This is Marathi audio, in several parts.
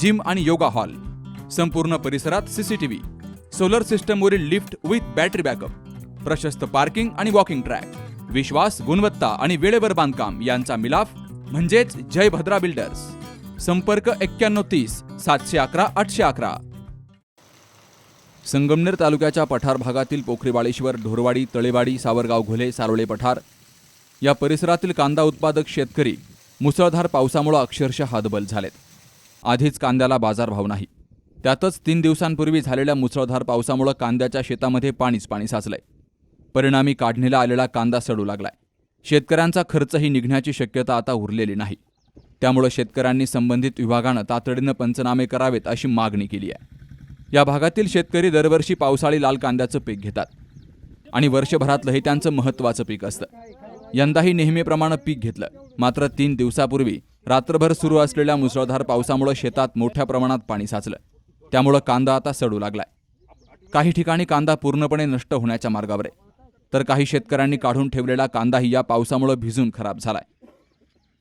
जिम आणि योगा हॉल. संपूर्ण परिसरात सीसीटीव्ही सोलर सिस्टमवरील लिफ्ट विथ बॅटरी बॅकअप. प्रशस्त पार्किंग आणि वॉकिंग ट्रॅक. विश्वास गुणवत्ता आणि वेळेवर बांधकाम यांचा मिलाफ म्हणजेच जय भद्रा बिल्डर्स. संपर्क एक्क्याण्णव तीस सातशे अकरा आठशे अकरा. संगमनेर तालुक्याच्या पठार भागातील पोखरीबाळेश्वर ढोरवाडी तळेवाडी सावरगाव घोले सारोळे पठार या परिसरातील कांदा उत्पादक शेतकरी मुसळधार पावसामुळे अक्षरशः हादबल झालेत. आधीच कांद्याला बाजारभाव नाही. त्यातच तीन दिवसांपूर्वी झालेल्या मुसळधार पावसामुळं कांद्याच्या शेतामध्ये पाणीच पाणी साचलंय. परिणामी काढणीला आलेला कांदा सडू लागलाय. शेतकऱ्यांचा खर्चही निघण्याची शक्यता आता उरलेली नाही. त्यामुळे शेतकऱ्यांनी संबंधित विभागानं तातडीनं पंचनामे करावेत अशी मागणी केली आहे. या भागातील शेतकरी दरवर्षी पावसाळी लाल कांद्याचं पीक घेतात. आणि वर्षभरातलं हे त्यांचं महत्त्वाचं पीक असतं. यंदाही नेहमीप्रमाणे पीक घेतलं. मात्र तीन दिवसापूर्वी रात्रभर सुरू असलेल्या मुसळधार पावसामुळे शेतात मोठ्या प्रमाणात पाणी साचलं. त्यामुळं कांदा आता सडू लागलाय. काही ठिकाणी कांदा पूर्णपणे नष्ट होण्याच्या मार्गावर आहे. तर काही शेतकऱ्यांनी काढून ठेवलेला कांदाही या पावसामुळे भिजून खराब झालाय.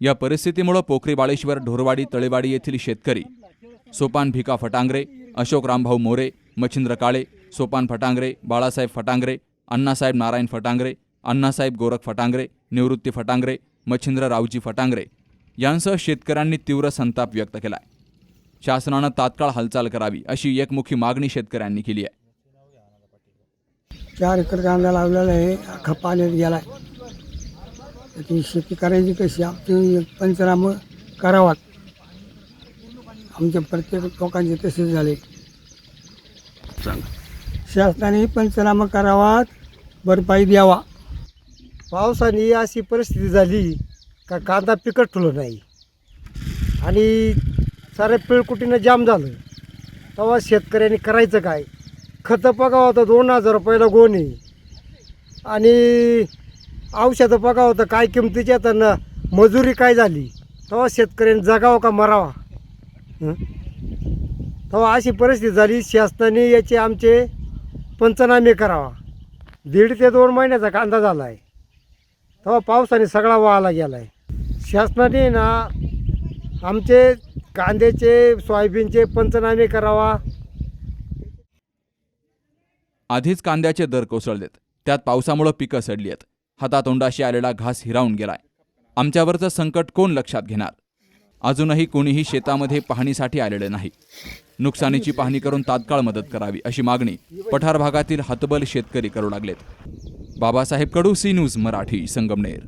या परिस्थितीमुळे पोखरी बाळेश्वर ढोरवाडी तळेवाडी येथील शेतकरी सोपान भिका फटांगरे अशोक रामभाऊ मोरे मच्छिंद्र काळे सोपान फटांगरे बाळासाहेब फटांगरे अण्णासाहेब नारायण फटांगरे अण्णासाहेब गोरख फटांगरे निवृत्ती फटांगरे मच्छिंद्र रावजी फटांगरे यांसह शेतकऱ्यांनी तीव्र संताप व्यक्त केलाय. शासनानं तात्काळ हालचाल करावी अशी एकमुखी मागणी शेतकऱ्यांनी केली आहे. चार एकर कांदा लावलेला आहे अख्खा पाण्यात गेलाय. त्याची शेती करायची कशी? आमची पंचनामं करावात. आमच्या प्रत्येक लोकांचे तसेच झाले. शासनाने पंचनामा करावात भरपाई द्यावा. पावसाने अशी परिस्थिती झाली का कांदा पिकट ठुलं नाही. आणि सारे पिळकुटीनं जाम झालं. तेव्हा शेतकऱ्यांनी करायचं काय? खतं पगाव होतं दोन हजार रुपयाला गोणी. आणि औषधं पगाव होतं काय किमतीच्या तर न मजुरी काय झाली. तेव्हा शेतकऱ्यांनी जगावं का मरावा? तेव्हा अशी परिस्थिती झाली शासनाने याचे आमचे पंचनामे करावा. दीड ते दोन महिन्याचा कांदा झाला आहे तेव्हा पावसाने सगळा वाहला गेला आहे शासनाने ना आमचे कांद्याचे सोयाबीनचे पंचनामे करावा. आधीच कांद्याचे दर कोसळलेत. त्यात पावसामुळं पिकं सडली आहेत. हातातोंडाशी आलेला घास हिरावून गेलाय. आमच्यावरचं संकट कोण लक्षात घेणार? अजूनही कोणीही शेतामध्ये पाहणीसाठी आलेलं नाही. नुकसानीची पाहणी करून तात्काळ मदत करावी अशी मागणी पठार भागातील हतबल शेतकरी करू लागलेत. Babasaheb Kadu C news Marathi Sangamner.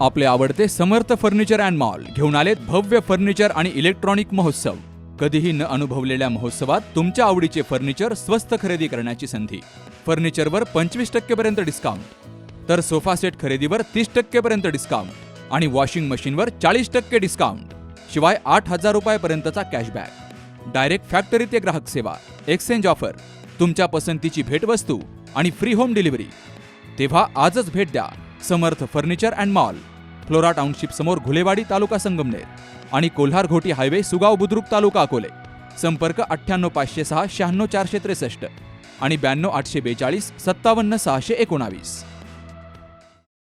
आपले आवडते समर्थ फर्निचर अँड मॉल घेऊन आलेत भव्य फर्निचर आणि इलेक्ट्रॉनिक महोत्सव. कधीही न अनुभवलेल्या महोत्सवात तुमच्या आवडीचे फर्निचर स्वस्त खरेदी करण्याची संधी. फर्निचरवर पंचवीस टक्केपर्यंत डिस्काउंट तर सोफा सेट खरेदीवर तीस टक्केपर्यंत डिस्काउंट आणि वॉशिंग मशीनवर चाळीस टक्के डिस्काउंट शिवाय आठ हजार रुपयापर्यंतचा कॅशबॅक डायरेक्ट फॅक्टरी ते ग्राहक सेवा. एक्सचेंज ऑफर तुमच्या पसंतीची भेटवस्तू आणि फ्री होम डिलिव्हरी तेव्हा आजच भेट द्या. Samarth furniture and mall. Flora township समोर घुलेवाडी तालुका संगमनेर आणि कोल्हार घोटी हायवे सुगाव बुद्रुक तालुका अकोले. संपर्क अठ्ठ्याण्णव पाचशे सहा शहाण्णव चारशे त्रेसष्ट आणि ब्याण्णव आठशे बेचाळीस सत्तावन्न सहाशे एकोणावीस.